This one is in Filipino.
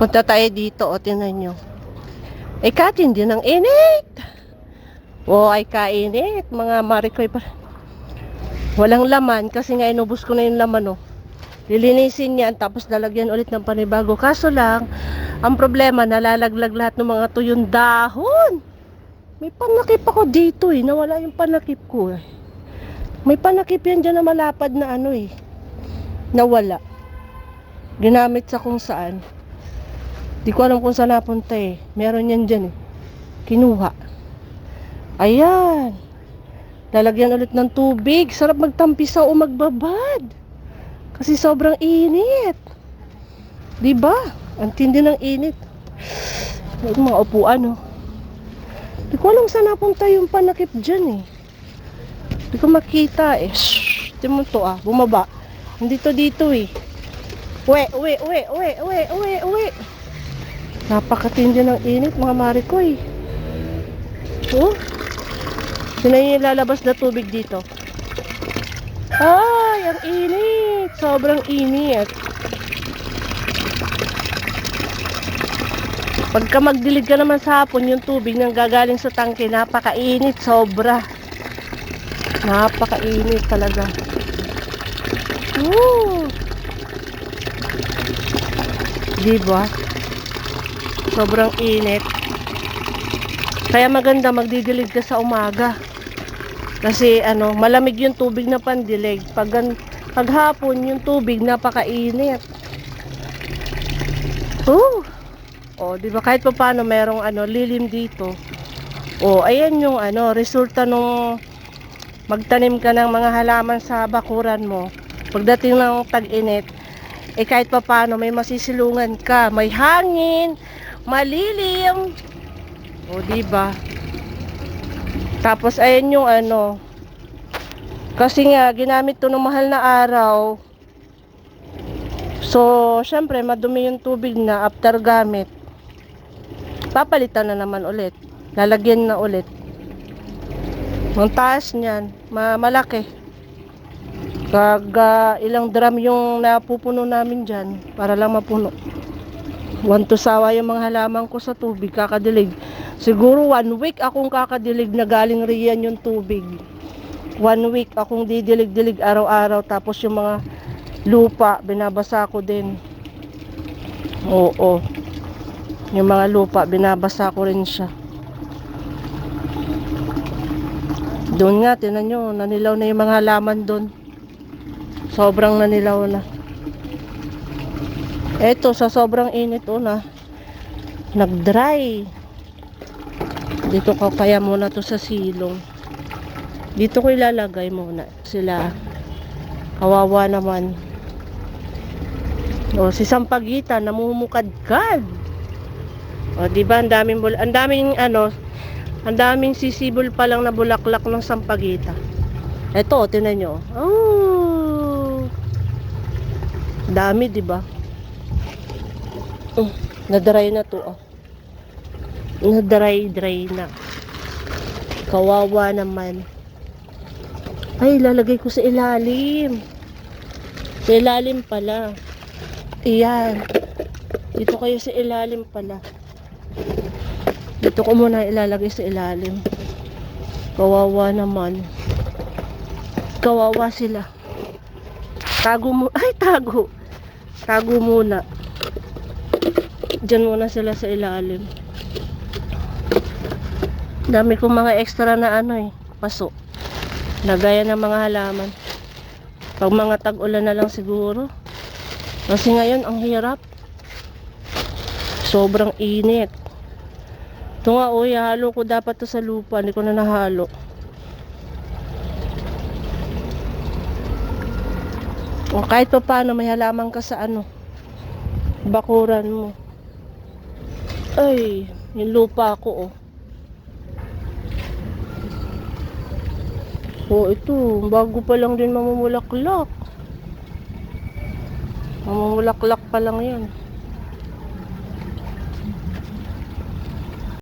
Punta tayo dito, o tinan nyo. Ay, katin din ang init. O, ay kainit. Mga marikoy pa. Walang laman kasi nga inubos ko na yung laman, oh. Lilinisin yan, tapos lalagyan ulit ng panibago. Kaso lang, ang problema, nalalaglag lahat ng mga tuyong dahon. May panakip ako dito eh. Nawala yung panakip ko eh. May panakip yan dyan na malapad na ano eh. Nawala. Ginamit sa kung saan. Di ko alam kung saan napunta eh. Meron yan dyan eh. Kinuha. Ayan. Lalagyan ulit ng tubig. Sarap magtampisaw o magbabad. Kasi sobrang init. Di ba? Ang tindi ng init. May mga upuan oh. Di ko alam saan napunta yung panakip dyan eh. Di ko makita eh. Shhh. Di mo to ah. Bumaba. Hindi to dito eh. Uwe, uwe, uwe, uwe, uwe, uwe, uwe. Napakatindi ng init mga marikoy. Oh. Sino yung lalabas na tubig dito? Ay, ang init. Sobrang init. Pagka magdilig ka naman sa hapon, yung tubig nang gagaling sa tangke, napakainit, sobra. Napakainit talaga. Woo! Diba? Sobrang init. Kaya maganda magdidilig ka sa umaga. Kasi ano, malamig yung tubig na pandilig. Pag, pag hapon, yung tubig napakainit. Oh! Oh, 'di ba kahit pa paano merong ano lilim dito. Oh, ayan yung ano resulta nung magtanim ka ng mga halaman sa bakuran mo. Pagdating ng tag-init, eh kahit pa paano may masisilungan ka, may hangin, malilim. O, di ba? Tapos ayan yung ano. Kasi nga ginamit to ng mahal na araw. So, syempre madumi yung tubig na after gamit. Papalitan na naman ulit. Lalagyan na ulit. Ang taas niyan, ma malaki. Kaga ilang drum yung napupuno namin dyan para lang mapuno. Want to sawa yung mga halaman ko sa tubig, kakadilig. Siguro one week akong kakadilig na galing riyan yung tubig. One week akong didilig-dilig araw-araw tapos yung mga lupa binabasa ko din. Oo. Yung mga lupa binabasa ko rin siya. Doon nga, tinan nyo, nanilaw na yung mga halaman doon. Sobrang nanilaw na. Eto, sa sobrang init o na, nag-dry. Dito ko kaya muna to sa silong. Dito ko ilalagay muna sila. Kawawa naman. O, si Sampagitan, namumukadkad. O, di ba, ang daming, ang daming, ano, ang daming sisibol pa lang na bulaklak ng Sampagita. Eto, tinan nyo. Oh! Dami, di ba? Uh, na-dry na to, oh. Na-dry-dry na. Kawawa naman. Ay, lalagay ko sa ilalim. Sa ilalim pala. Iyan. Dito kayo sa ilalim pala. Dito ko muna ilalagay sa ilalim. Kawawa naman. Kawawa sila. Tago mo. Ay, tago. Tago muna. Diyan muna sila sa ilalim. Dami kong mga extra na ano eh. Paso. Nagaya ng mga halaman. Pag mga tag-ulan na lang siguro. Kasi ngayon, ang hirap. Sobrang init. Ito nga, uy, halo ko dapat to sa lupa. Hindi ko na nahalo. O kahit pa paano, may halaman ka sa ano, bakuran mo. Ay, yung lupa ko, oh. Oh, ito, bago pa lang din mamumulaklak. Mamumulaklak pa lang yan.